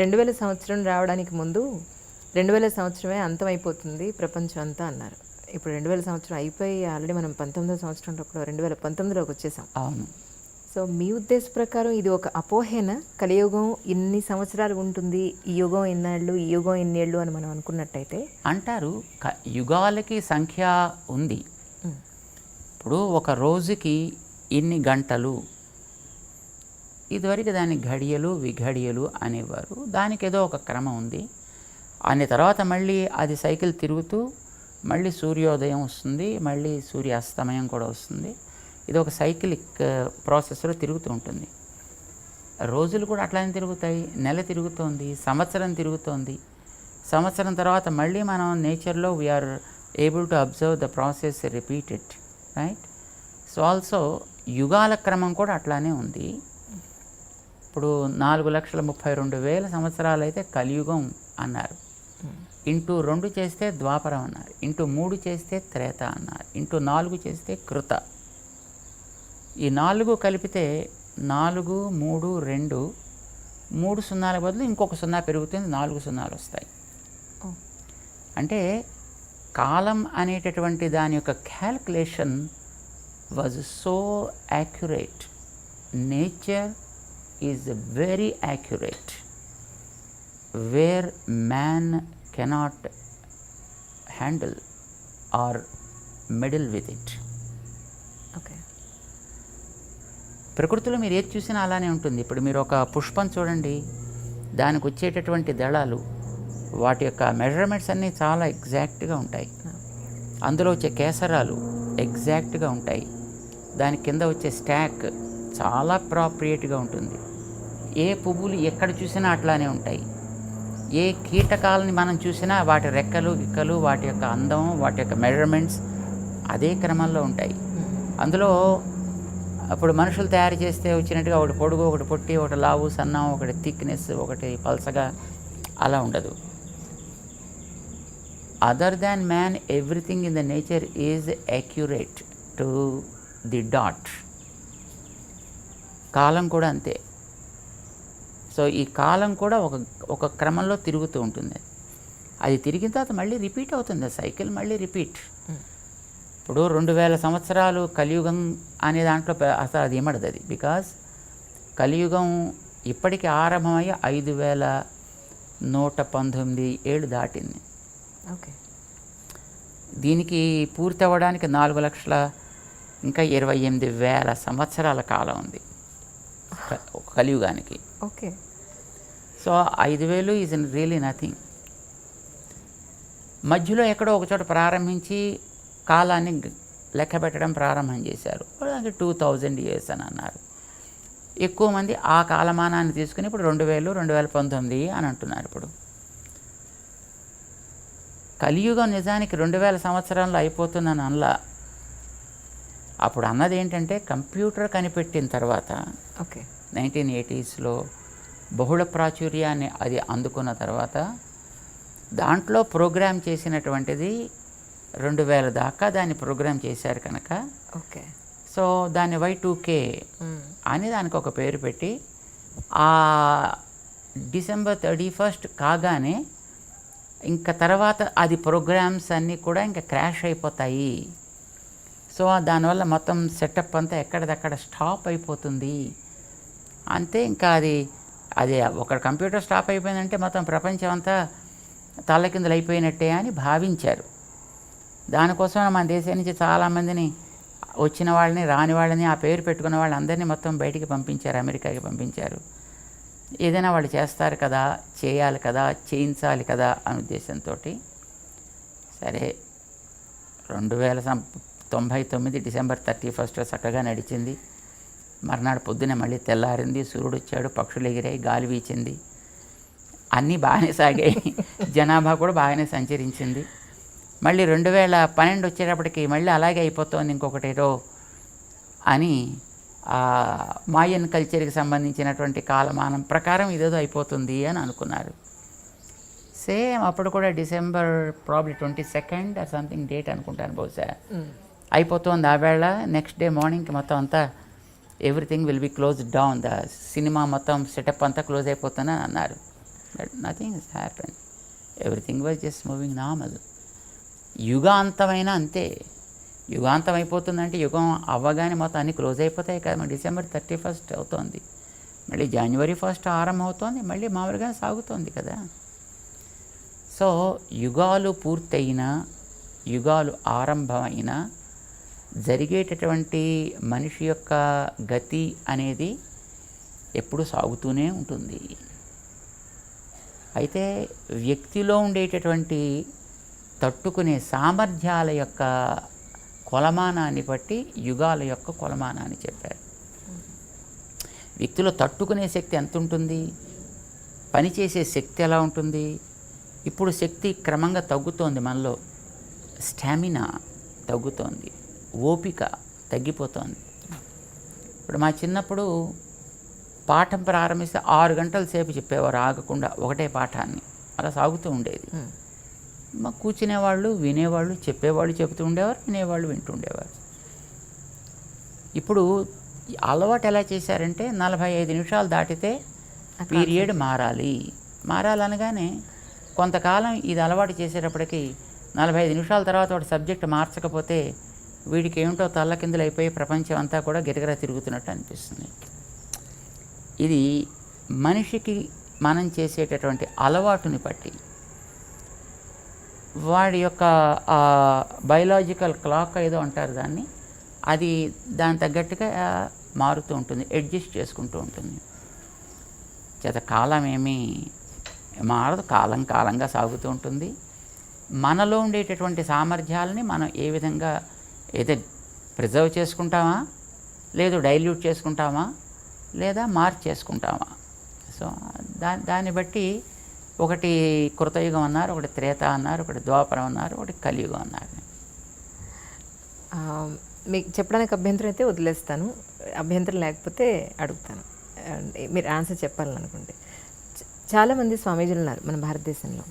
రెండు వేల సంవత్సరం రావడానికి ముందు రెండు వేల సంవత్సరమే అంతమైపోతుంది ప్రపంచం అంతా అన్నారు. ఇప్పుడు రెండు వేల సంవత్సరం అయిపోయి ఆల్రెడీ మనం పంతొమ్మిదో సంవత్సరంలో రెండు వేల పంతొమ్మిదిలోకి వచ్చేసాం. అవును. సో మీ ఉద్దేశ ప్రకారం ఇది ఒక అపోహేన? కలియుగం ఇన్ని సంవత్సరాలు ఉంటుంది ఈ యుగం ఎన్నేళ్ళు ఈ యుగం ఎన్నేళ్ళు అని మనం అనుకున్నట్టయితే? అంటారు యుగాలకి సంఖ్య ఉంది. ఇప్పుడు ఒక రోజుకి ఇన్ని గంటలు ఇదివరకు దాన్ని ఘడియలు విఘడియలు అనేవారు. దానికి ఏదో ఒక క్రమం ఉంది. అనే తర్వాత మళ్ళీ అది సైకిల్ తిరుగుతూ మళ్ళీ సూర్యోదయం వస్తుంది మళ్ళీ సూర్యాస్తమయం కూడా వస్తుంది. ఇది ఒక సైకిలిక్ ప్రాసెస్లో తిరుగుతూ ఉంటుంది. రోజులు కూడా అట్లానే తిరుగుతాయి. నెల తిరుగుతోంది సంవత్సరం తిరుగుతోంది. సంవత్సరం తర్వాత మళ్ళీ మనం నేచర్లో we're able to observe the process repeated right so also యుగాల క్రమం కూడా అట్లానే ఉంది. ఇప్పుడు నాలుగు లక్షల ముప్పై రెండు వేల సంవత్సరాలు అయితే కలియుగం అన్నారు. ఇంటూ రెండు చేస్తే ద్వాపరం అన్నారు. ఇంటూ మూడు చేస్తే త్రేత అన్నారు. ఇంటూ నాలుగు చేస్తే కృత. ఈ నాలుగు కలిపితే నాలుగు మూడు రెండు మూడు సున్నాల బదులు ఇంకొక సున్నా పెరుగుతుంది నాలుగు సున్నాలు వస్తాయి. అంటే కాలం అనేటటువంటి దాని యొక్క calculation was so accurate. Nature is very accurate where man cannot handle or meddle with it okay ప్రకృతిలో మీరు ఏది చూసినా అలానే ఉంటుంది. ఇప్పుడు మీరు ఒక పుష్పం చూడండి. దానికి వచ్చేటటువంటి దళాలు వాటి యొక్క మెజర్మెంట్స్ అన్నీ చాలా ఎగ్జాక్ట్గా ఉంటాయి. అందులో వచ్చే కేసరాలు ఎగ్జాక్ట్గా ఉంటాయి. దాని కింద వచ్చే స్టాక్ చాలా ప్రాప్రియేట్గా ఉంటుంది. ఏ పువ్వులు ఎక్కడ చూసినా అట్లానే ఉంటాయి. ఏ కీటకాలని మనం చూసినా వాటి రెక్కలు ఇక్కలు వాటి యొక్క అందం వాటి యొక్క మెజర్మెంట్స్ అదే క్రమంలో ఉంటాయి. అందులో అప్పుడు మనుషులు తయారు చేస్తే వచ్చినట్టుగా ఒకటి పొడుగు ఒకటి పొట్టి ఒకటి లావు సన్నం ఒకటి థిక్నెస్ ఒకటి పల్సగా అలా ఉండదు. Other than man everything in the nature is accurate to the dot కాలం కూడా అంతే. సో ఈ కాలం కూడా ఒక ఒక క్రమంలో తిరుగుతూ ఉంటుంది. అది తిరిగిన తర్వాత మళ్ళీ రిపీట్ అవుతుంది. ఆ సైకిల్ మళ్ళీ రిపీట్. ఇప్పుడు రెండు వేల సంవత్సరాలు కలియుగం అనే దాంట్లో అసలు అది ఏమడదు అది. బికాస్ కలియుగం ఇప్పటికి ఆరంభమయ్యి ఐదు వేల నూట పంతొమ్మిది ఏళ్ళు దాటింది. ఓకే. దీనికి పూర్తి అవ్వడానికి నాలుగు లక్షల ఇంకా ఇరవై ఎనిమిది వేల సంవత్సరాల కాలం ఉంది. కలియుగానికి. ఓకే. సో ఐదు వేలు ఈజ్ రియలీ నథింగ్ మధ్యలో ఎక్కడో ఒక చోట ప్రారంభించి కాలాన్ని లెక్క పెట్టడం ప్రారంభం చేశారు. దానికి టూ థౌజండ్ ఇయర్స్ అని అన్నారు. ఎక్కువ మంది ఆ కాలమానాన్ని తీసుకుని ఇప్పుడు రెండు వేలు రెండు వేల పంతొమ్మిది అని అంటున్నారు ఇప్పుడు. కలియుగం నిజానికి రెండు వేల సంవత్సరంలో అయిపోతుందని అనలా. అప్పుడు అన్నది ఏంటంటే కంప్యూటర్ కనిపెట్టిన తర్వాత ఓకే. నైన్టీన్ ఎయిటీస్లో బహుళ ప్రాచుర్యాన్ని అది అందుకున్న తర్వాత దాంట్లో ప్రోగ్రామ్ చేసినటువంటిది రెండు వేల దాకా దాన్ని ప్రోగ్రామ్ చేశారు కనుక. ఓకే. సో దాన్ని వై టూ కే మ్మ్. అని దానికి ఒక పేరు పెట్టి ఆ డిసెంబర్ థర్టీ ఫస్ట్ కాగానే ఇంకా తర్వాత అది ప్రోగ్రామ్స్ అన్నీ కూడా ఇంకా క్రాష్ అయిపోతాయి. సో దానివల్ల మొత్తం సెటప్ అంతా ఎక్కడిదక్కడ స్టాప్ అయిపోతుంది. అంతే ఇంకా అది అది ఒక కంప్యూటర్ స్టాప్ అయిపోయిందంటే మొత్తం ప్రపంచం అంతా తల్లకిందులు అయిపోయినట్టే అని భావించారు. దానికోసం మన దేశం నుంచి చాలామందిని వచ్చిన వాళ్ళని రాని వాళ్ళని ఆ పేరు పెట్టుకున్న వాళ్ళందరినీ మొత్తం బయటికి పంపించారు అమెరికాకి పంపించారు. ఏదైనా వాళ్ళు చేస్తారు కదా చేయాలి కదా చేయించాలి కదా అనే ఉద్దేశంతో సరే రెండు వేల సం తొంభై తొమ్మిది డిసెంబర్ థర్టీ ఫస్ట్ చక్కగా నడిచింది. మర్నాడు పొద్దున మళ్ళీ తెల్లారింది సూర్యుడు వచ్చాడు పక్షులు ఎగిరాయి గాలి వీచింది. అన్నీ బాగానే సాగాయి. జనాభా కూడా బాగానే సంచరించింది. మళ్ళీ రెండు వేల పన్నెండు వచ్చేటప్పటికి మళ్ళీ అలాగే అయిపోతుంది ఇంకొకటేదో అని ఆ మాయన్ కల్చర్కి సంబంధించినటువంటి కాలమానం ప్రకారం ఇదేదో అయిపోతుంది అని అనుకున్నారు. సేమ్ అప్పుడు కూడా December probably twenty second or something date అనుకుంటాను బహుశా. అయిపోతుంది ఆ వేళ నెక్స్ట్ డే మార్నింగ్కి మొత్తం అంతా everything will be close down the cinema మొత్తం సెటప్ అంతా క్లోజ్ అయిపోతుందని అన్నారు. But nothing is happen everything was just moving normal యుగాంతమైన అంతే. యుగాంతం అయిపోతుందంటే యుగం అవ్వగానే మొత్తం అన్నీ క్లోజ్ అయిపోతాయి కదా. డిసెంబర్ థర్టీ ఫస్ట్ అవుతోంది. మళ్ళీ జనవరి ఫస్ట్ ఆరంభం అవుతోంది మళ్ళీ మామూలుగా సాగుతోంది కదా. సో యుగాలు పూర్తయిన యుగాలు ఆరంభమైన జరిగేటటువంటి మనిషి యొక్క గతి అనేది ఎప్పుడు సాగుతూనే ఉంటుంది. అయితే వ్యక్తిలో ఉండేటటువంటి తట్టుకునే సామర్థ్యాల యొక్క కొలమానాన్ని బట్టి యుగాల యొక్క కొలమానాన్ని చెప్పారు. వ్యక్తిలో తట్టుకునే శక్తి ఎంత ఉంటుంది? పనిచేసే శక్తి ఎలా ఉంటుంది? ఇప్పుడు శక్తి క్రమంగా తగ్గుతోంది మనలో. స్టామినా తగ్గుతోంది. ఓపిక తగ్గిపోతోంది. ఇప్పుడు మా చిన్నప్పుడు పాఠం ప్రారంభిస్తే ఆరు గంటల సేపు చెప్పేవారు ఆగకుండా ఒకటే పాఠాన్ని. అలా సాగుతూ ఉండేది. మా కూర్చునేవాళ్ళు వినేవాళ్ళు చెప్పేవాళ్ళు చెబుతూ ఉండేవారు వినేవాళ్ళు వింటూ ఉండేవారు. ఇప్పుడు అలవాటు ఎలా చేశారంటే నలభై ఐదు నిమిషాలు దాటితే పీరియడ్ మారాలి. మారాలనగానే కొంతకాలం ఇది అలవాటు చేసేటప్పటికి నలభై ఐదు నిమిషాల తర్వాత వాడు సబ్జెక్ట్ మార్చకపోతే వీడికి ఏమిటో తల్లకిందులు అయిపోయి ప్రపంచం అంతా కూడా గిరగిర తిరుగుతున్నట్టు అనిపిస్తుంది. ఇది మనిషికి మనం చేసేటటువంటి అలవాటుని బట్టి. వాడి యొక్క బయలాజికల్ క్లాక్ ఏదో అంటారు దాన్ని. అది దాని తగ్గట్టుగా మారుతూ ఉంటుంది అడ్జస్ట్ చేసుకుంటూ ఉంటుంది. చేత కాలం ఏమీ మారదు కాలం కాలంగా సాగుతూ ఉంటుంది. మనలో ఉండేటటువంటి సామర్థ్యాలని మనం ఏ విధంగా అయితే ప్రిజర్వ్ చేసుకుంటామా? లేదు డైల్యూట్ చేసుకుంటామా? లేదా మార్చ్ చేసుకుంటామా? సో దా దాన్ని బట్టి ఒకటి కృతయుగం అన్నారు ఒకటి త్రేత అన్నారు ఒకటి ద్వాపరం అన్నారు ఒకటి కలియుగం అన్నారు. మీకు చెప్పడానికి అభ్యంతరం అయితే వదిలేస్తాను. అభ్యంతరం లేకపోతే అడుగుతాను. మీరు ఆన్సర్ చెప్పాలనుకుంటే చాలామంది స్వామీజీలు ఉన్నారు మన భారతదేశంలో.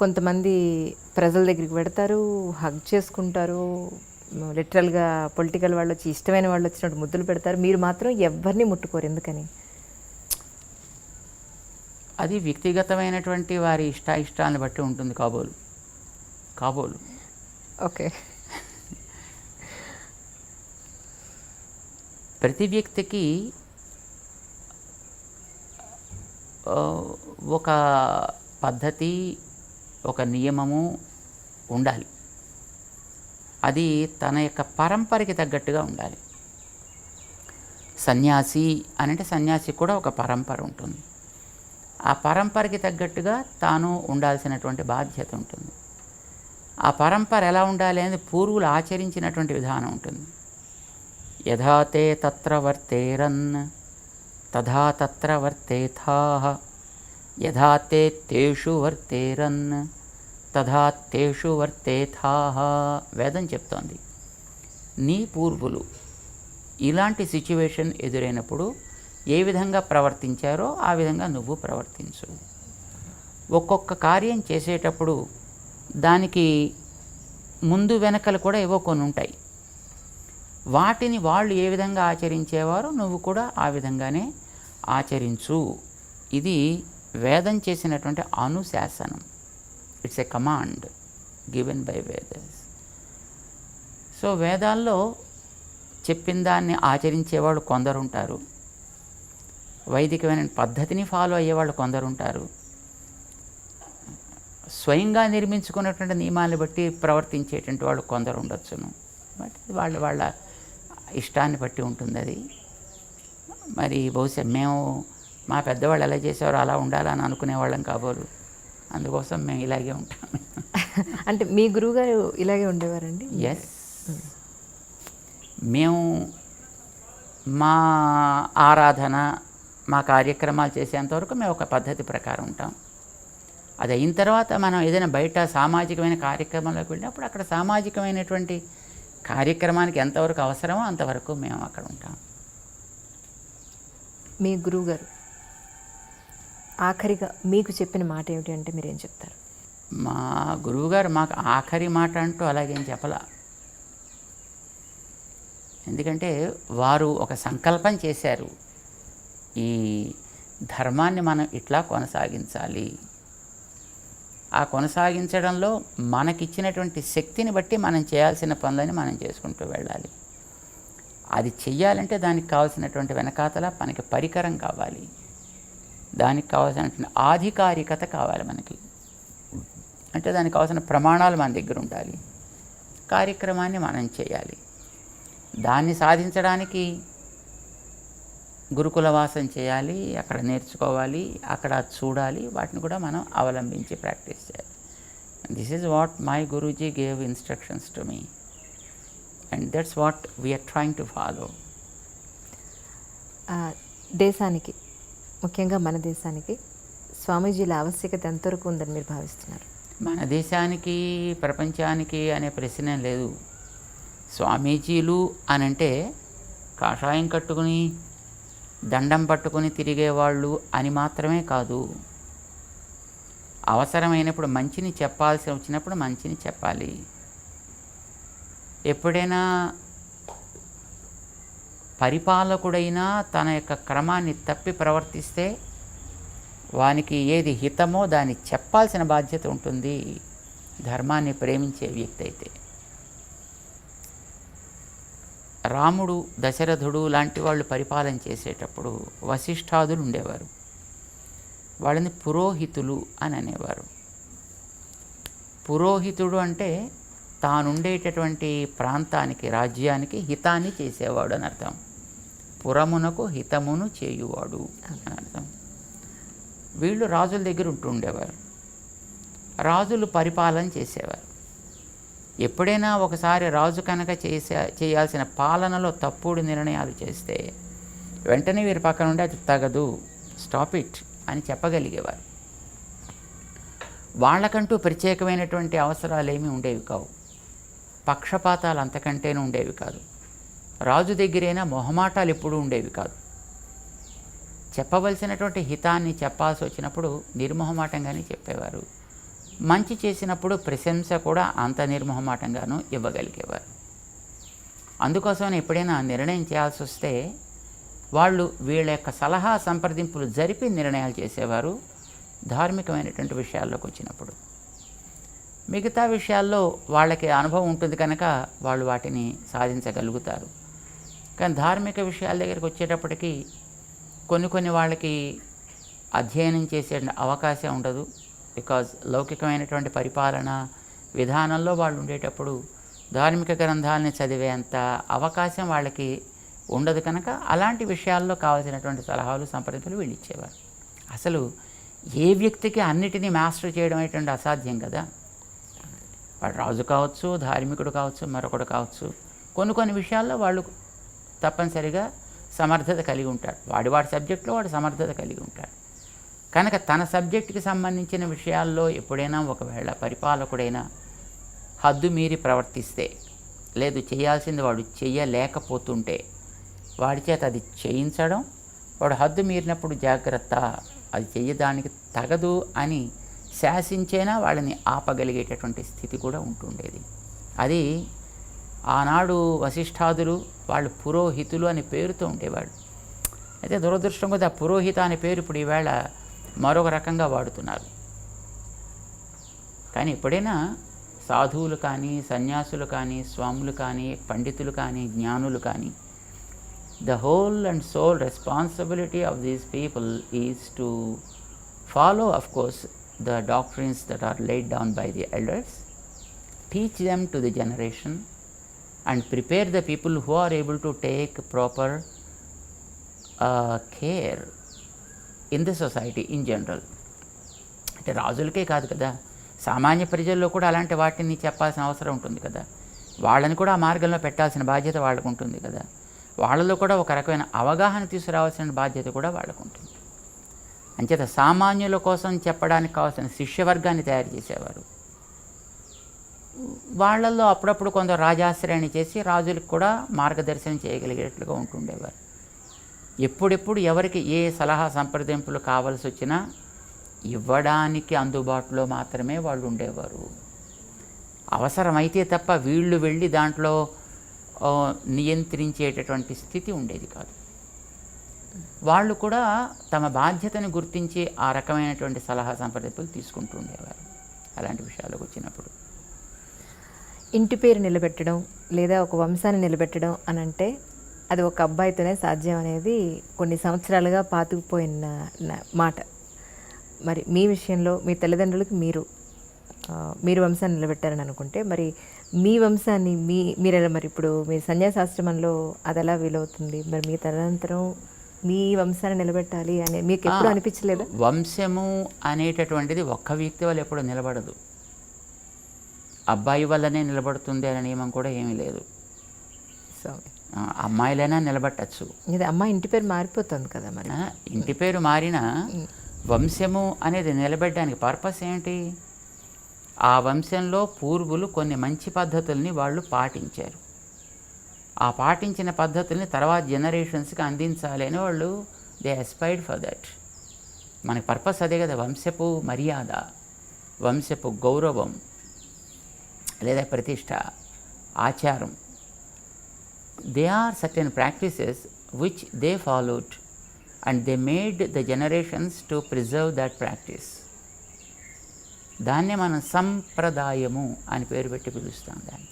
కొంతమంది ప్రజల దగ్గరికి పెడతారు హగ్ చేసుకుంటారు. లిటరల్గా పొలిటికల్ వాళ్ళు వచ్చి ఇష్టమైన వాళ్ళు వచ్చినట్టు ముద్దులు పెడతారు. మీరు మాత్రం ఎవరిని ముట్టుకోరు ఎందుకని? అది వ్యక్తిగతమైనటువంటి వారి ఇష్ట ఇష్టాలను బట్టి ఉంటుంది కాబోలు. కాబోలు. ఓకే. ప్రతి వ్యక్తికి ఒక పద్ధతి ఒక నియమము ఉండాలి. అది తన యొక్క పరంపరకి తగ్గట్టుగా ఉండాలి. సన్యాసి అని అంటే సన్యాసి కూడా ఒక పరంపర ఉంటుంది. ఆ పరంపరకి తగ్గట్టుగా తాను ఉండాల్సినటువంటి బాధ్యత ఉంటుంది. ఆ పరంపర ఎలా ఉండాలి అనేది పూర్వులు ఆచరించినటువంటి విధానం ఉంటుంది. యథాతే తత్ర వర్తేరన్ తథా తత్ర వర్తేథా యథా తే తేషు వర్తేరన్ తథా తేషు వర్తేథా వేదం చెప్తోంది. నీ పూర్వులు ఇలాంటి సిచ్యువేషన్ ఎదురైనప్పుడు ఏ విధంగా ప్రవర్తించారో ఆ విధంగా నువ్వు ప్రవర్తించు. ఒక్కొక్క కార్యం చేసేటప్పుడు దానికి ముందు వెనకలు కూడా ఏవో కొన్ని ఉంటాయి. వాటిని వాళ్ళు ఏ విధంగా ఆచరించేవారో నువ్వు కూడా ఆ విధంగానే ఆచరించు. ఇది వేదం చేసినటువంటి అనుశాసనం. It's a command given by Vedas so వేదాల్లో చెప్పిన దాన్ని ఆచరించేవాళ్ళు కొందరు ఉంటారు వైదికమైన పద్ధతిని ఫాలో అయ్యేవాళ్ళు కొందరు ఉంటారు స్వయంగా నిర్మించుకున్నటువంటి నియమాన్ని బట్టి ప్రవర్తించేటువంటి వాళ్ళు కొందరు ఉండొచ్చును బట్ వాళ్ళ వాళ్ళ ఇష్టాన్ని బట్టి ఉంటుంది అది మరి బహుశా మేము మా పెద్దవాళ్ళు ఎలా చేసేవారో అలా ఉండాలని అనుకునేవాళ్ళం కాబోలు. అందుకోసం మేము ఇలాగే ఉంటాం. అంటే మీ గురువుగారు ఇలాగే ఉండేవారండి? ఎస్ మేము మా ఆరాధన మా కార్యక్రమాలు చేసేంతవరకు మేము ఒక పద్ధతి ప్రకారం ఉంటాం. అది అయిన తర్వాత మనం ఏదైనా బయట సామాజికమైన కార్యక్రమంలోకి వెళ్ళినప్పుడు అక్కడ సామాజికమైనటువంటి కార్యక్రమానికి ఎంతవరకు అవసరమో అంతవరకు మేము అక్కడ ఉంటాం. మీ గురువుగారు. ఆఖరిగా మీకు చెప్పిన మాట ఏమిటి అంటే మీరు ఏం చెప్తారు? మా గురువుగారు మాకు ఆఖరి మాట అంటూ అలాగేం చెప్పలా. ఎందుకంటే వారు ఒక సంకల్పం చేశారు. ఈ ధర్మాన్ని మనం ఇట్లా కొనసాగించాలి. ఆ కొనసాగించడంలో మనకిచ్చినటువంటి శక్తిని బట్టి మనం చేయాల్సిన పనులని మనం చేసుకుంటూ వెళ్ళాలి. అది చెయ్యాలంటే దానికి కావాల్సినటువంటి వెనకాతల మనకి పరికరం కావాలి. దానికి కావాల్సిన ఆధికారికత కావాలి మనకి. అంటే దానికి కావాల్సిన ప్రమాణాలు మన దగ్గర ఉండాలి. కార్యక్రమాన్ని మనం చేయాలి. దాన్ని సాధించడానికి గురుకుల వాసం చేయాలి అక్కడ నేర్చుకోవాలి అక్కడ చూడాలి వాటిని కూడా మనం అవలంబించి ప్రాక్టీస్ చేయాలి. This is what my Guruji gave instructions to me and that's what we're trying to follow దేశానికి. ముఖ్యంగా మన దేశానికి స్వామీజీల ఆవశ్యకత ఎంతవరకు ఉందని మీరు భావిస్తున్నారు? మన దేశానికి ప్రపంచానికి అనే ప్రశ్న లేదు. స్వామీజీలు అని అంటే కాషాయం కట్టుకుని దండం పట్టుకుని తిరిగేవాళ్ళు అని మాత్రమే కాదు. అవసరమైనప్పుడు మంచిని చెప్పాల్సి వచ్చినప్పుడు మంచిని చెప్పాలి. ఎప్పుడైనా పరిపాలకుడైనా తన యొక్క క్రమాన్ని తప్పి ప్రవర్తిస్తే వానికి ఏది హితమో దాన్ని చెప్పాల్సిన బాధ్యత ఉంటుంది. ధర్మాన్ని ప్రేమించే వ్యక్తి అయితే. రాముడు దశరథుడు లాంటి వాళ్ళు పరిపాలన చేసేటప్పుడు వశిష్ఠాదులు ఉండేవారు. వాళ్ళని పురోహితులు అని అనేవారు. పురోహితుడు అంటే తానుండేటటువంటి ప్రాంతానికి రాజ్యానికి హితాన్ని చేసేవాడు అని అర్థం. పురమునకు హితమును చేయువాడు అని అర్థం. వీళ్ళు రాజుల దగ్గర ఉంటుండేవారు రాజులు పరిపాలన చేసేవారు. ఎప్పుడైనా ఒకసారి రాజు కనుక చేసే చేయాల్సిన పాలనలో తప్పుడు నిర్ణయాలు చేస్తే వెంటనే వీరి పక్కన ఉండి అది తగదు స్టాప్ ఇట్ అని చెప్పగలిగేవారు. వాళ్ళకంటూ ప్రత్యేకమైనటువంటి అవసరాలు ఏమీ ఉండేవి కావు. పక్షపాతాలు అంతకంటేనూ ఉండేవి కాదు. రాజు దగ్గరైనా మొహమాటాలు ఎప్పుడూ ఉండేవి కాదు. చెప్పవలసినటువంటి హితాన్ని చెప్పాల్సి వచ్చినప్పుడు నిర్మోహమాటంగానే చెప్పేవారు. మంచి చేసినప్పుడు ప్రశంస కూడా అంత నిర్మోహమాటంగానూ ఇవ్వగలిగేవారు. అందుకోసం ఎప్పుడైనా నిర్ణయం చేయాల్సి వస్తే వాళ్ళు వీళ్ళ యొక్క సలహా సంప్రదింపులు జరిపి నిర్ణయాలు చేసేవారు ధార్మికమైనటువంటి విషయాల్లోకి వచ్చినప్పుడు. మిగతా విషయాల్లో వాళ్ళకి అనుభవం ఉంటుంది కనుక వాళ్ళు వాటిని సాధించగలుగుతారు. కానీ ధార్మిక విషయాల దగ్గరికి వచ్చేటప్పటికి కొన్ని కొన్ని వాళ్ళకి అధ్యయనం చేసే అవకాశం ఉండదు. బికాజ్ లౌకికమైనటువంటి పరిపాలన విధానంలో వాళ్ళు ఉండేటప్పుడు ధార్మిక గ్రంథాలని చదివేంత అవకాశం వాళ్ళకి ఉండదు కనుక అలాంటి విషయాల్లో కావాల్సినటువంటి సలహాలు సంప్రదింపులు వీళ్ళు ఇచ్చేవారు అసలు ఏ వ్యక్తికి అన్నిటినీ మాస్టర్ చేయడం అనేటువంటి అసాధ్యం కదా. వాడు రాజు కావచ్చు ధార్మికుడు కావచ్చు మరొకడు కావచ్చు. కొన్ని కొన్ని విషయాల్లో వాళ్ళు తప్పనిసరిగా సమర్థత కలిగి ఉంటాడు. వాడి వాడి సబ్జెక్టులో వాడు సమర్థత కలిగి ఉంటాడు. కనుక తన సబ్జెక్టుకి సంబంధించిన విషయాల్లో ఎప్పుడైనా ఒకవేళ పరిపాలకుడైనా హద్దు మీరి ప్రవర్తిస్తే లేదు చేయాల్సింది వాడు చెయ్యలేకపోతుంటే వాడి చేత అది చేయించడం వాడు హద్దు మీరినప్పుడు జాగ్రత్త అది చేయడానికి తగదు అని శాసించేనా వాళ్ళని ఆపగలిగేటటువంటి స్థితి కూడా ఉంటుండేది. అది ఆనాడు వశిష్ఠాదులు వాళ్ళు పురోహితులు అనే పేరుతో ఉండేవాడు అయితే దురదృష్టం కూడా పురోహిత అనే పేరు ఇప్పుడు ఈవేళ మరొక రకంగా వాడుతున్నారు. కానీ ఎప్పుడైనా సాధువులు కానీ సన్యాసులు కానీ స్వాములు కానీ పండితులు కానీ జ్ఞానులు కానీ the whole and soul responsibility of these people is to follow of course the doctrines that are laid down by the elders teach them to the generation and prepare the people who are able to take proper uh, care in the society in general. అంటే రాజులకే కాదు కదా. సామాన్య ప్రజల్లో కూడా అలాంటి వాటిని చెప్పాల్సిన అవసరం ఉంటుంది కదా. వాళ్ళని కూడా ఆ మార్గంలో పెట్టాల్సిన బాధ్యత వాళ్ళకు ఉంటుంది కదా. వాళ్ళలో కూడా ఒక రకమైన అవగాహన తీసుకురావాల్సిన బాధ్యత కూడా వాళ్ళకు ఉంటుంది. అంచేత సామాన్యుల కోసం చెప్పడానికి కావాల్సిన శిష్యవర్గాన్ని తయారు చేసేవారు. వాళ్ళల్లో అప్పుడప్పుడు కొంత రాజాశ్రయాన్ని చేసి రాజులకు కూడా మార్గదర్శనం చేయగలిగేట్లుగా ఉంటుండేవారు. ఎప్పుడెప్పుడు ఎవరికి ఏ సలహా సంప్రదింపులు కావాల్సి వచ్చినా ఇవ్వడానికి అందుబాటులో మాత్రమే వాళ్ళు ఉండేవారు. అవసరమైతే తప్ప వీళ్ళు వెళ్ళి దాంట్లో నియంత్రించేటటువంటి స్థితి ఉండేది కాదు. వాళ్ళు కూడా తమ బాధ్యతను గుర్తించి ఆ రకమైనటువంటి సలహా సంప్రదింపులు తీసుకుంటూ ఉండేవారు. అలాంటి విషయాలకు వచ్చినప్పుడు. ఇంటి పేరు నిలబెట్టడం లేదా ఒక వంశాన్ని నిలబెట్టడం అని అంటే అది ఒక అబ్బాయితోనే సాధ్యం అనేది కొన్ని సంవత్సరాలుగా పాతుకుపోయిన మాట. మరి మీ విషయంలో మీ తల్లిదండ్రులకి మీరు మీరు వంశాన్ని నిలబెట్టారని అనుకుంటే మరి మీ వంశాన్ని మీ మీరు మరి ఇప్పుడు మీ సన్యాసాశ్రమంలో అది ఎలా వీలవుతుంది? మరి మీ తదనంతరం మీ వంశాన్ని నిలబెట్టాలి అని మీకు ఎప్పుడు అనిపించలేదా? వంశము అనేటటువంటిది ఒక్క వ్యక్తి వల్ల ఎప్పుడు నిలబడదు. అబ్బాయి వల్లనే నిలబడుతుంది అనే నియమం కూడా ఏమీ లేదు. సో అమ్మాయిలైనా నిలబట్టచ్చు. ఇది అమ్మ ఇంటి పేరు మారిపోతుంది కదా మరి. ఇంటి పేరు మారినా వంశము అనేది నిలబెట్టడానికి పర్పస్ ఏంటి? ఆ వంశంలో పూర్వులు కొన్ని మంచి పద్ధతుల్ని వాళ్ళు పాటించారు. ఆ పాటించిన పద్ధతుల్ని తర్వాత జనరేషన్స్కి అందించాలి అని వాళ్ళు దే అస్పైర్డ్ ఫర్ దట్. మనకి పర్పస్ అదే కదా వంశపు మర్యాద వంశపు గౌరవం. లేదా ప్రతిష్ట ఆచారం. They are certain practices which they followed and they made the generations to preserve that practice దాన్నే మనం సంప్రదాయము అని పేరు పెట్టి పిలుస్తాం దాన్ని.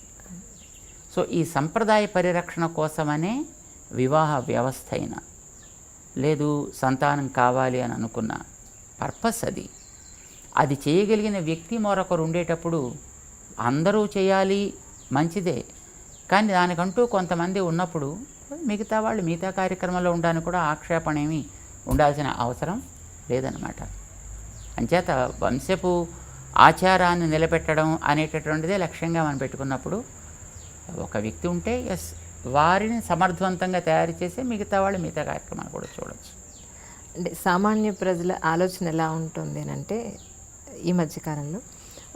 సో ఈ సంప్రదాయ పరిరక్షణ కోసమనే వివాహ వ్యవస్థ అయినా లేదు సంతానం కావాలి అని అనుకున్న పర్పస్ అది. అది చేయగలిగిన వ్యక్తి మరొకరు ఉండేటప్పుడు అందరూ చేయాలి మంచిదే. కానీ దానికంటూ కొంతమంది ఉన్నప్పుడు మిగతా వాళ్ళు మిగతా కార్యక్రమంలో ఉండడానికి కూడా ఆక్షేపణ ఏమి ఉండాల్సిన అవసరం లేదనమాట అంచేత వంశపు ఆచారాన్ని నిలబెట్టడం అనేటటువంటిదే లక్ష్యంగా మనం పెట్టుకున్నప్పుడు ఒక వ్యక్తి ఉంటే ఎస్ వారిని సమర్థవంతంగా తయారు చేసి మిగతా వాళ్ళు మిగతా కార్యక్రమాలు కూడా చూడవచ్చు అంటే సామాన్య ప్రజల ఆలోచన ఎలా ఉంటుంది అని అంటే ఈ మధ్యకాలంలో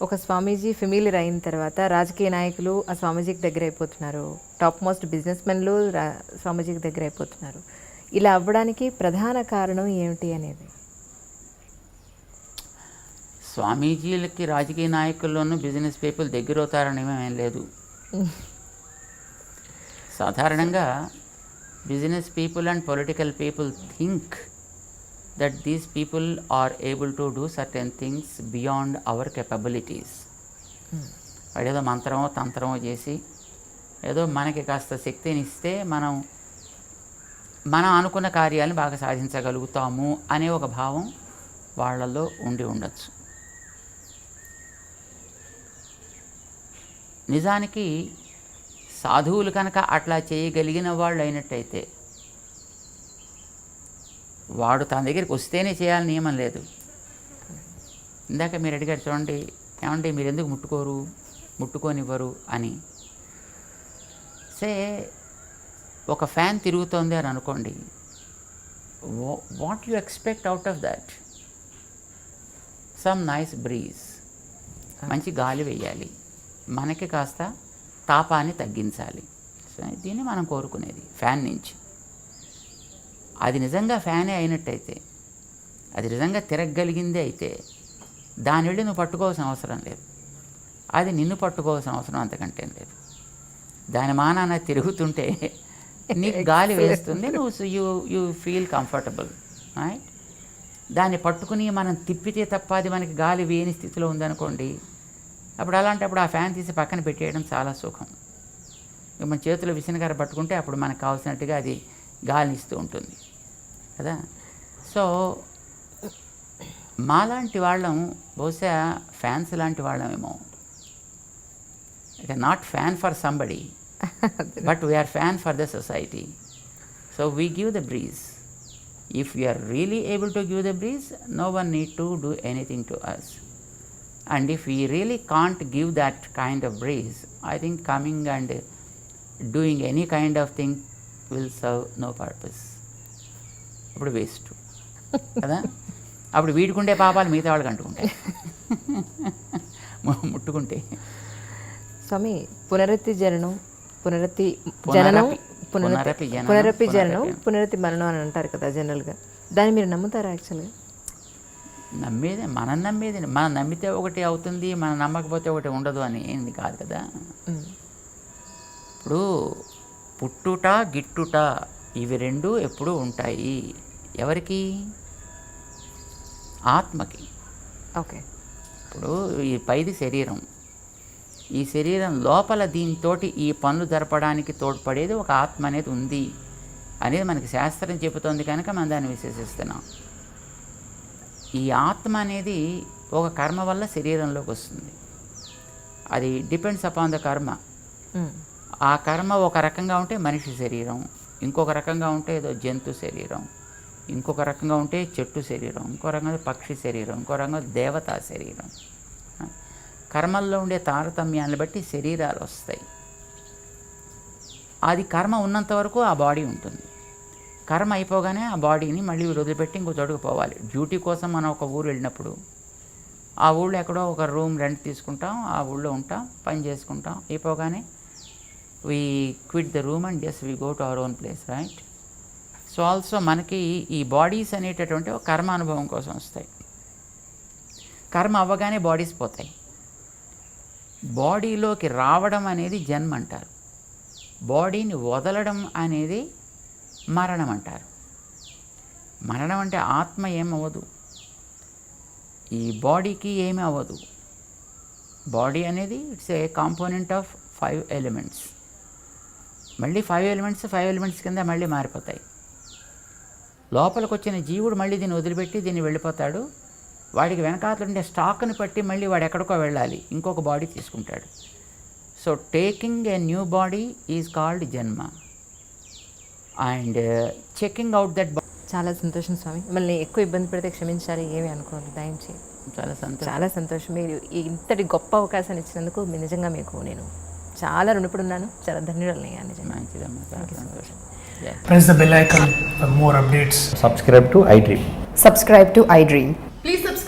ఒక స్వామీజీ ఫెమిలియర్ అయిన తర్వాత రాజకీయ నాయకులు ఆ స్వామీజీకి దగ్గర అయిపోతున్నారు. టాప్ మోస్ట్ బిజినెస్ మెన్లు రా స్వామీజీకి దగ్గర అయిపోతున్నారు. ఇలా అవ్వడానికి ప్రధాన కారణం ఏమిటి అనేది? స్వామీజీలకి రాజకీయ నాయకుల్లోనూ బిజినెస్ పీపుల్ దగ్గర అవుతారని ఏం లేదు. సాధారణంగా business people and political people think that these people are able to do certain things beyond our capabilities వాడేదో మంత్రమో తంత్రమో చేసి ఏదో మనకి కాస్త శక్తిని ఇస్తే మనం మనం అనుకున్న కార్యాలను బాగా సాధించగలుగుతాము అనే ఒక భావం వాళ్ళల్లో ఉండి ఉండొచ్చు. నిజానికి సాధువులు కనుక అట్లా చేయగలిగిన వాళ్ళు అయినట్టయితే వాడు తన దగ్గరికి వస్తేనే చేయాలని నియమం లేదు. ఇందాక మీరు అడిగారు చూడండి ఏమంటే మీరు ఎందుకు ముట్టుకోరు ముట్టుకోనివ్వరు అని. సే ఒక ఫ్యాన్ తిరుగుతోంది అని అనుకోండి what you expect out of that? Some nice breeze. మంచి గాలి వేయాలి మనకి కాస్త తాపాన్ని తగ్గించాలి. సో దీన్ని మనం కోరుకునేది ఫ్యాన్ నుంచి. అది నిజంగా ఫ్యానే అయినట్టయితే అది నిజంగా తిరగగలిగిందే అయితే దాని వెళ్ళి నువ్వు పట్టుకోవాల్సిన అవసరం లేదు. అది నిన్ను పట్టుకోవాల్సిన అవసరం అంతకంటే లేదు. దాని మానాన తిరుగుతుంటే నీకు గాలి వేస్తుంది నువ్వు you you feel comfortable right దాన్ని పట్టుకుని మనం తిప్పితే తప్ప అది మనకి గాలి వేయని స్థితిలో ఉందనుకోండి అప్పుడు అలాంటప్పుడు ఆ ఫ్యాన్ తీసి పక్కన పెట్టేయడం చాలా సుఖం. మన చేతిలో విసనగార పట్టుకుంటే అప్పుడు మనకు కావాల్సినట్టుగా అది గాలిని ఇస్తూ ఉంటుంది. కదా? సో మాలాంటి వాళ్ళం బహుశా ఫ్యాన్స్ లాంటి వాళ్ళమేమో. ఇక not fan for somebody but we're fan for the society so we give the breeze if we're really able to give the breeze no one need to do anything to us and if we really can't give that kind of breeze I think coming and doing any kind of thing will serve no purpose అప్పుడు waste. కదా? అప్పుడు వీడుకుండే పాపాలు మిగతా వాళ్ళకి అంటుకుంటాయి. ముట్టుకుంటే. స్వామి పునరతి జననం పునరతి జననం పునరపి- పునరతి పునరపి జననం, పునరపి మరణం అని అంటారు కదా జనరల్గా. దాన్ని మీరు నమ్ముతారా యాక్చువల్గా? నమ్మేది మనం నమ్మేది మనం నమ్మితే ఒకటి అవుతుంది మనం నమ్మకపోతే ఒకటి ఉండదు అని ఏంది కాదు కదా? ఇప్పుడు పుట్టుట గిట్టుట ఇవి రెండు ఎప్పుడూ ఉంటాయి. ఎవరికి? ఆత్మకి. ఓకే. ఇప్పుడు ఈ పైది శరీరం. ఈ శరీరం లోపల దీంతోటి ఈ పనులు జరపడానికి తోడ్పడేది ఒక ఆత్మ అనేది ఉంది అనేది మనకి శాస్త్రం చెబుతోంది కనుక మనం దాన్ని విశ్వసిస్తున్నాం ఈ ఆత్మ అనేది ఒక కర్మ వల్ల శరీరంలోకి వస్తుంది. అది డిపెండ్స్ అపాన్ ద కర్మ. ఆ కర్మ ఒక రకంగా ఉంటే మనిషి శరీరం. ఇంకొక రకంగా ఉంటే ఏదో జంతు శరీరం ఇంకొక రకంగా ఉంటే చెట్టు శరీరం ఇంకో రకంగా పక్షి శరీరం ఇంకో రకంగా దేవతా శరీరం. కర్మల్లో ఉండే తారతమ్యాన్ని బట్టి శరీరాలు వస్తాయి. అది కర్మ ఉన్నంత వరకు ఆ బాడీ ఉంటుంది. కర్మ అయిపోగానే ఆ బాడీని మళ్ళీ వదిలిపెట్టి ఇంకో చోటుకు పోవాలి. డ్యూటీ కోసం మనం ఒక ఊరు వెళ్ళినప్పుడు ఆ ఊళ్ళో ఎక్కడో ఒక రూమ్ రెంట్ తీసుకుంటాం ఆ ఊళ్ళో ఉంటాం పని చేసుకుంటాం అయిపోగానే we quit the room and just we go to our own place right so also మనకి ఈ బాడీస్ అనేటటువంటి ఒక కర్మ అనుభవం కోసం వస్తాయి. కర్మ అవ్వగానే బాడీస్ పోతాయి. బాడీలోకి రావడం అనేది జన్మ అంటారు. బాడీని వదలడం అనేది మరణం అంటారు. మరణం అంటే ఆత్మ ఏమవ్వదు. ఈ బాడీకి ఏమీ అవ్వదు బాడీ అనేది it's a component of five elements మళ్ళీ ఫైవ్ ఎలిమెంట్స్ ఫైవ్ ఎలిమెంట్స్ కింద మళ్ళీ మారిపోతాయి. లోపలికి వచ్చిన జీవుడు మళ్ళీ దీన్ని వదిలిపెట్టి దీన్ని వెళ్ళిపోతాడు. వాడికి వెనకాతలు ఉండే స్టాక్ని పట్టి మళ్ళీ వాడు ఎక్కడికో వెళ్ళాలి. ఇంకొక బాడీ తీసుకుంటాడు. So taking a new body is called జన్మ. అండ్ చెకింగ్ అవుట్ దట్ చాలా సంతోషం స్వామి. మిమ్మల్ని ఎక్కువ ఇబ్బంది పెడితే క్షమించాలి. ఏమి అనుకోవద్దు. దయించి చాలా సంతోషం. చాలా సంతోషం. మీరు ఇంతటి గొప్ప అవకాశాన్ని ఇచ్చినందుకు మీ నిజంగా మీకు నేను చాలా రుణపడి ఉన్నాను. చాలా ధన్యురాలు నిజంగా. మంచిదమ్మా చాలా సంతోషం Yeah. Press the bell icon